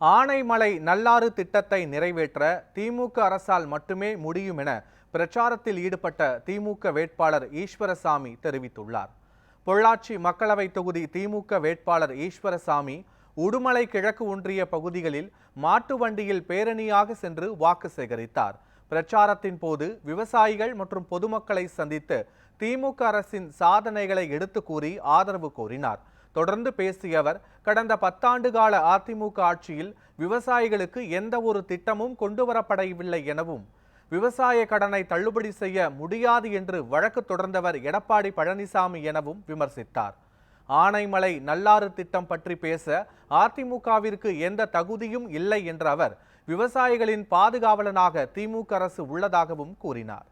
ஆனைமலை நல்லாறு திட்டத்தை நிறைவேற்ற திமுக அரசால் மட்டுமே முடியும் என பிரச்சாரத்தில் ஈடுபட்ட திமுக வேட்பாளர் ஈஸ்வரசாமி தெரிவித்துள்ளார். பொள்ளாச்சி மக்களவை தொகுதி திமுக வேட்பாளர் ஈஸ்வரசாமி உடுமலை கிழக்கு ஒன்றிய பகுதிகளில் மாட்டு வண்டியில் பேரணியாக சென்று வாக்கு சேகரித்தார். பிரச்சாரத்தின் போது விவசாயிகள் மற்றும் பொதுமக்களை சந்தித்து திமுக அரசின் சாதனைகளை எடுத்து கூறி ஆதரவு கோரினார். தொடர்ந்து பேசிய அவர் கடந்த பத்தாண்டு கால அதிமுக ஆட்சியில் விவசாயிகளுக்கு எந்த ஒரு திட்டமும் கொண்டு வரப்படவில்லை எனவும் விவசாய கடனை தள்ளுபடி செய்ய முடியாது என்று வழக்கு தொடர்ந்தவர் எடப்பாடி பழனிசாமி எனவும் விமர்சித்தார். ஆனைமலை நல்லாறு திட்டம் பற்றி பேச அதிமுகவிற்கு எந்த தகுதியும் இல்லை என்ற அவர் விவசாயிகளின் பாதுகாவலனாக திமுக அரசு உள்ளதாகவும் கூறினார்.